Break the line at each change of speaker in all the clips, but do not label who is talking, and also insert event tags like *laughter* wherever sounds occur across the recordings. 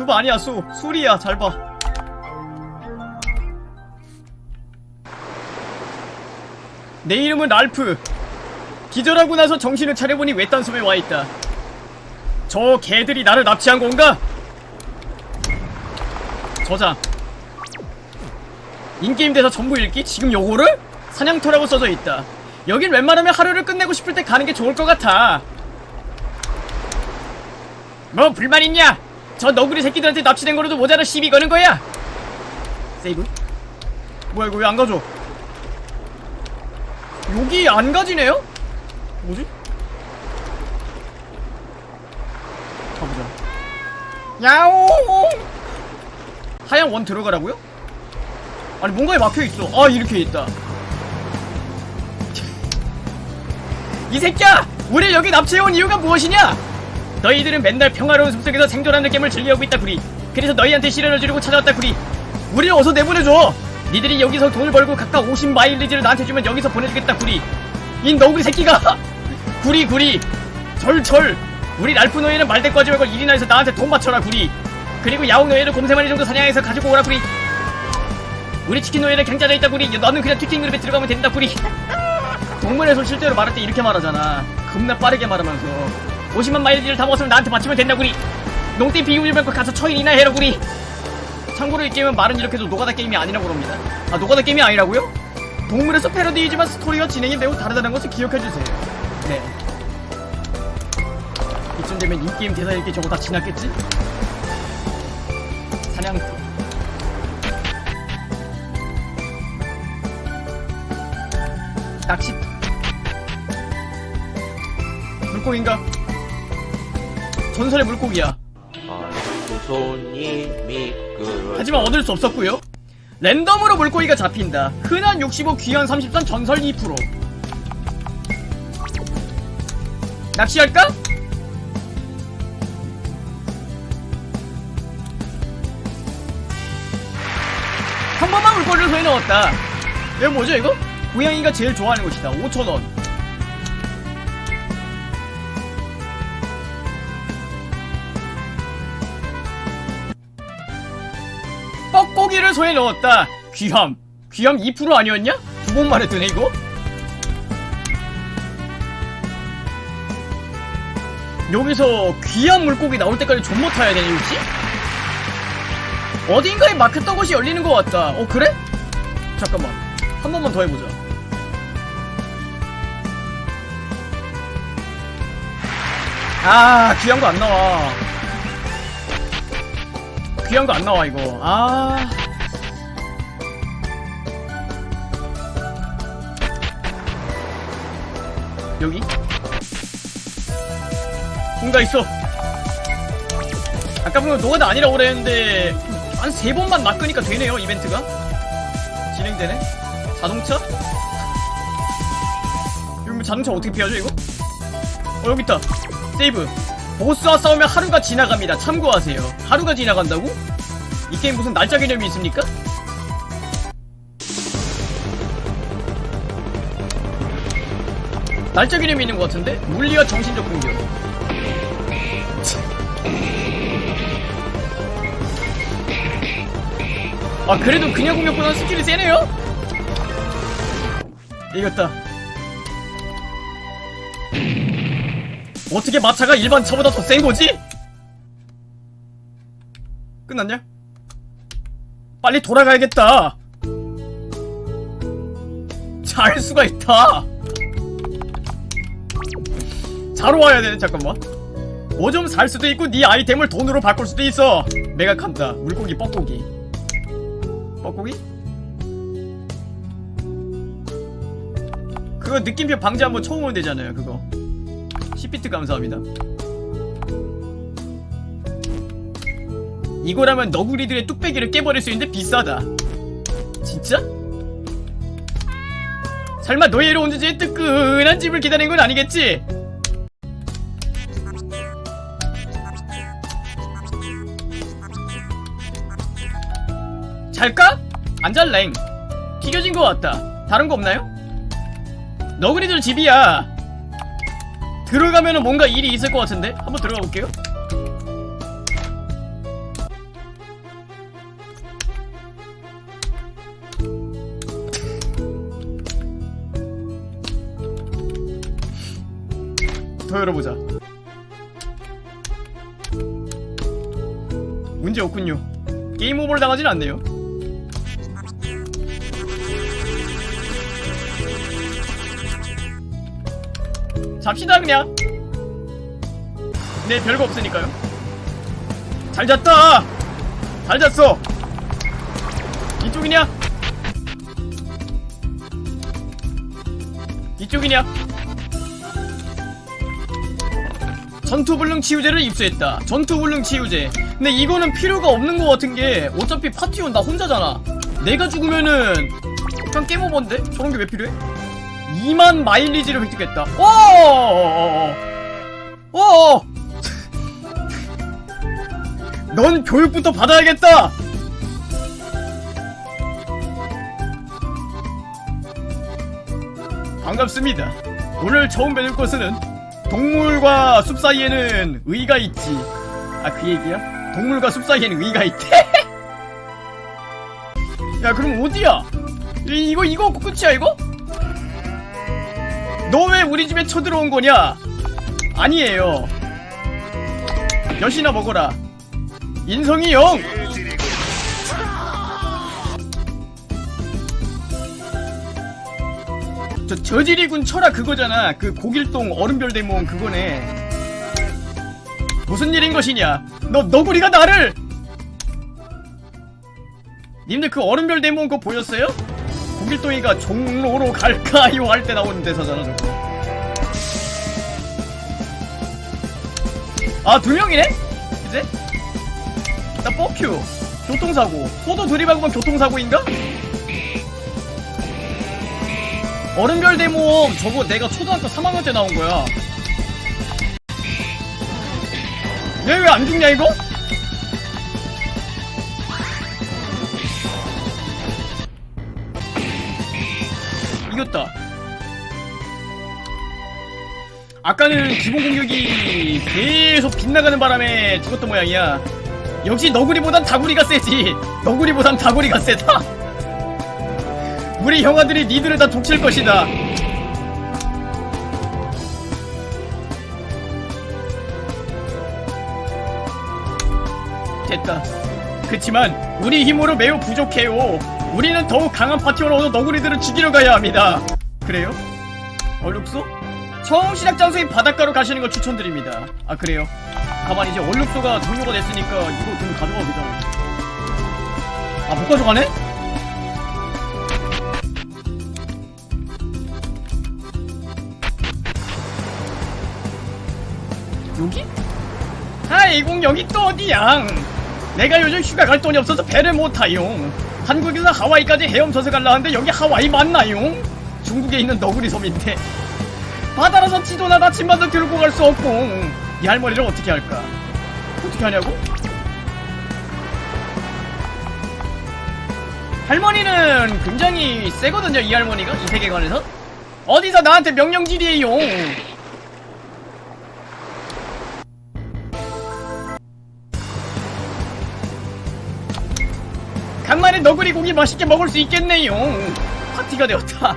숲 아니야 수 술이야 잘봐 내 이름은 랄프 기절하고 나서 정신을 차려보니 외딴 섬에 와있다 저 개들이 나를 납치한 건가? 저장 인게임 대사 전부 읽기? 지금 요거를? 사냥터라고 써져 있다 여긴 웬만하면 하루를 끝내고 싶을 때 가는 게 좋을 것 같아 뭐 불만 있냐? 저 너구리 새끼들한테 납치된 거로도 모자라 시비 거는 거야 세이브? 뭐야 이거 왜 안 가져? 여기 안 가지네요? 뭐지? 가보자 야옹 하얀 원 들어가라고요? 아니 뭔가에 막혀있어 아 이렇게 있다 이 새끼야! 우리 여기 납치해온 이유가 무엇이냐? 너희들은 맨날 평화로운 숲속에서 생존하는 게임을 즐겨오고 있다 구리. 그래서 너희한테 시련을 주려고 찾아왔다 구리. 우리를 어서 내보내줘. 니들이 여기서 돈을 벌고 각각 50마일리지를 나한테 주면 여기서 보내주겠다 구리. 이 너구리 새끼가. *laughs* 구리 구리. 절절. 우리 랄프 노예는 말대꾸하지 말고 일이나 해서 나한테 돈 맞춰라 구리. 그리고 야옹 노예를 곰세 마리 정도 사냥해서 가지고 오라 구리. 우리 치킨 노예는 경자져 있다 구리. 너는 그냥 튀킹 그룹에 들어가면 된다 구리. 동물에서 실제로 말할 때 이렇게 말하잖아. 겁나 빠르게 말하면서 50만 마일리지를 다 먹었으면 나한테 맞추면 된다 구리. 농땡 비우지 말고 가서 처인이나 해라 구리. 참고로 이 게임은 말은 이렇게 해도 노가다 게임이 아니라고 합니다. 아 노가다 게임이 아니라고요? 동물에서 패러디이지만 스토리와 진행이 매우 다르다는 것을 기억해주세요. 네. 이쯤 되면 인게임 대사 읽기 저거 다 지났겠지? 사냥터 낚시터 물고기인가? 전설의 물고기야.
손님이 끌어
하지만 얻을 수 없었고요. 랜덤으로 물고기가 잡힌다. 흔한 65 귀한 33 전설 2% 낚시할까? 한 번만 물고기를 손에 넣었다. 이거 뭐죠 이거? 고양이가 제일 좋아하는 것이다. 5천원 뻐고기를 손에 넣었다. 귀함. 귀함 2% 아니었냐? 두 번만에 뜨네 이거? 여기서 귀한 물고기 나올 때까지 존버 타야 되니 혹시? 어딘가에 막혔던 곳이 열리는 것 같다. 어 그래? 잠깐만. 한 번만 더 해보자. 아 귀한 거 안 나와. 귀한 거 안 나와 이거 아 여기 뭔가 있어 아까 보면 노가다 아니라고 그랬는데 한 세 번만 낚으니까 되네요 이벤트가 진행되네 자동차 이거 뭐 자동차 어떻게 피하죠 이거 어 여기 있다 세이브 보스와 싸우면 하루가 지나갑니다. 참고하세요. 하루가 지나간다고? 이 게임 무슨 날짜 개념이 있습니까? 날짜 개념이 있는 것 같은데? 물리와 정신적 공격. 아 그래도 그냥 공격보다 스킬이 세네요? 이겼다. 어떻게 마차가 일반 차보다 더 센 거지? 끝났냐? 빨리 돌아가야겠다. 잘 수가 있다. 자러 와야 되네 잠깐만. 뭐 좀 살 수도 있고 네 아이템을 돈으로 바꿀 수도 있어. 매각한다. 물고기 뻐고기. 뻐고기? 그거 느낌표 방지 한번 쳐오면 되잖아요. 그거. 10비트 감사합니다. 이거라면 너구리들의 뚝배기를 깨버릴 수 있는데 비싸다. 진짜? 설마 온 주제에 뜨끈한 집을 기다리는 건 아니겠지? 잘까? 안 잘랭 튀겨진 것 같다. 다른 거 없나요? 너구리들 집이야. 들어가면 뭔가 일이 있을 것 같은데? 한번 들어가 볼게요. 더 열어보자. 문제 없군요. 게임 오버를 당하진 않네요. 잡시다 그냥. 네 별거 없으니까요. 잘 잤다. 잘 잤어. 이쪽이냐? 이쪽이냐? 전투불능 치유제를 입수했다. 전투불능 치유제. 근데 이거는 필요가 없는 것 같은 게 어차피 파티원 나 혼자잖아. 내가 죽으면은 그냥 게임 오버인데? 저런 게 왜 필요해? 2만 마일리지를 획득했다. 오! 오! *laughs* 넌 교육부터 받아야겠다. 반갑습니다. 오늘 처음 뵈는 곳은 동물과 숲 사이에는 의가 있지. 아, 그 얘기야? 동물과 숲 사이에는 의가 있대? *laughs* 야, 그럼 어디야? 이, 이거, 이거 끝이야, 이거? 너 왜 우리 집에 쳐들어온 거냐? 아니에요. 여시나 먹어라. 인성이 영! 저 저지리군 철아 그거잖아. 그 고길동 얼음별 대모험 그거네. 무슨 일인 것이냐? 너 너구리가 나를! 님들 그 얼음별 대모험 그거 보였어요? 고길동이가 종로로 갈까요 할 때 나오는 대사잖아 저거. 아두 명이네? 이제? 나 뻑큐 교통사고 소도 들이박으면 교통사고인가? 얼음별 대모험 저거 내가 초등학교 3학년 때 나온 거야. 얘 왜 안 죽냐 이거? 이겼다. 아까는 기본 공격이 계속 빗나가는 바람에 죽었던 모양이야. 역시 너구리보단 다구리가 세지. 너구리보단 다구리가 세다. 우리 형아들이 니들을 다 독칠 것이다. 됐다. 그치만 우리 힘으로 매우 부족해요. 우리는 더욱 강한 파티원을 얻어 너구리들을 죽이러 가야 합니다. 그래요? 얼룩소? 처음 시작 장소인 바닷가로 가시는 걸 추천드립니다. 아 그래요? 가만히 이제 얼룩소가 종료가 됐으니까 이거 좀 가져가도 되잖아. 아못 가져가네? 여기? 아이고 여기 또 어디야? 내가 요즘 휴가 갈 돈이 없어서 배를 못 타용. 한국에서 하와이까지 헤엄쳐서 갈라 하는데 여기 하와이 맞나요? 중국에 있는 너구리 섬인데 바다라서 지도나 나침반도 들고 갈 수 없고 이 할머니를 어떻게 할까? 어떻게 하냐고? 할머니는 굉장히 세거든요 이 할머니가 이 세계관에서 어디서 나한테 명령질이에요 간만에 너구리 고기 맛있게 먹을 수 있겠네요. 파티가 되었다.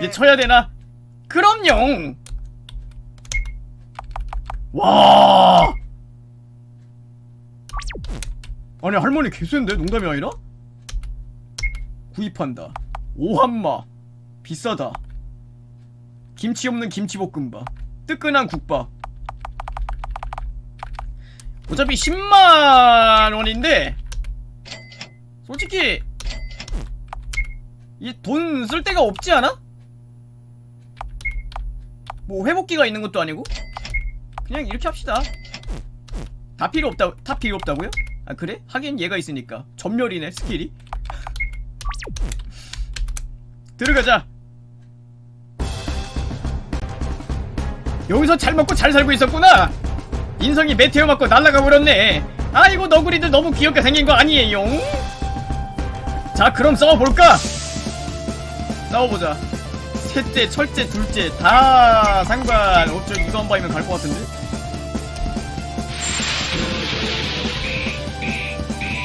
이제 쳐야 되나? 그럼요. 와. 아니 할머니 개쎄인데 농담이 아니라? 구입한다. 오한마. 비싸다. 김치 없는 김치볶음밥. 뜨끈한 국밥. 어차피 10만 원인데 솔직히 이 돈 쓸 데가 없지 않아? 뭐 회복기가 있는 것도 아니고 그냥 이렇게 합시다 다 필요 없다 다 필요 없다고요? 아 그래? 하긴 얘가 있으니까 전멸이네 스킬이 *laughs* 들어가자 여기서 잘 먹고 잘 살고 있었구나 인성이 메테오 맞고 날아가 버렸네 아이고 너구리들 너무 귀엽게 생긴 거 아니에요? 자 그럼 싸워볼까? 싸워보자 셋째, 철째, 둘째 다 상관 없죠 이거 한 방이면 갈 것 같은데?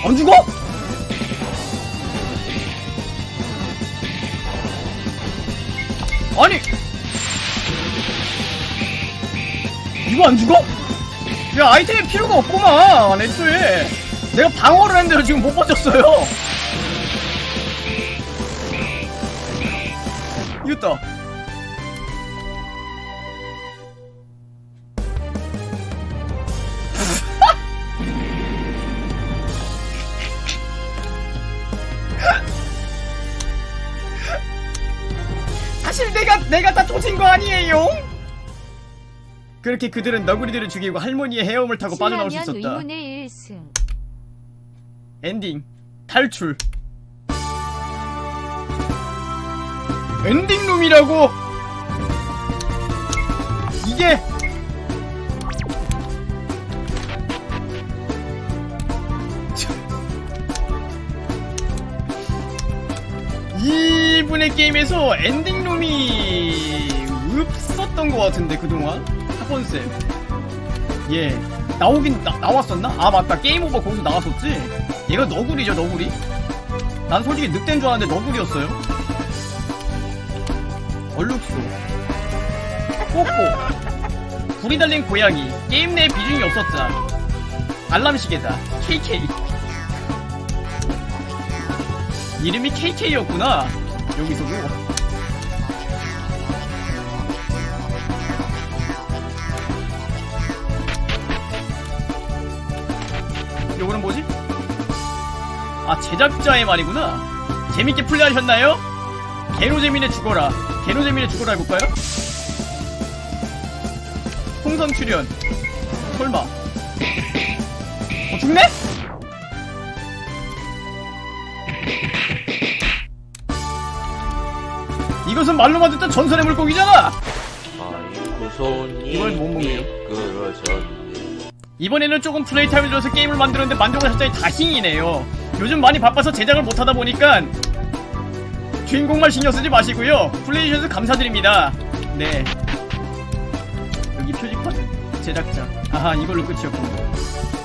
안 죽어? 아니 이거 안 죽어? 야 아이템이 필요가 없구만 애초에. 내가 방어를 했는데 지금 못 버텼어요. 이겼다. 사실 내가 내가 다 조진 거 아니에요? 그렇게 그들은 너구리들을 죽이고 할머니의 헤엄을 타고 빠져나올 수 있었다.
의문의 1승.
엔딩 탈출. 엔딩 룸이라고. 이게 이분의 게임에서 엔딩 룸이 없었던 것 같은데 그동안 학번쌤 예. 나오긴 나, 나왔었나? 아 맞다. 게임 오버 거기서 나왔었지? 얘가 너구리죠 너구리? 난 솔직히 늑대인 줄 알았는데 너구리였어요. 얼룩소. 뽀뽀 불이 달린 고양이. 게임 내 비중이 없었자 알람시계다. KK 이름이 KK였구나. 여기서도 요거는 뭐지? 아 제작자의 말이구나 재밌게 플레이하셨나요? 개노재민의 죽어라 개노재민의 죽어라 해볼까요? 풍선 출연 설마 어 죽네? 이것은 말로만 듣던 전설의 물고기잖아
아이고 손이
이걸 못 먹네요.
미끄러졌네
이번에는 조금 플레이 타임을 들어서 게임을 만들었는데 만족을 살짝 다행이네요. 요즘 많이 바빠서 제작을 못하다 보니까 주인공만 신경 쓰지 마시고요. 플레이 해주셔서 감사드립니다. 네. 여기 표지판 제작자. 아하 이걸로 끝이었군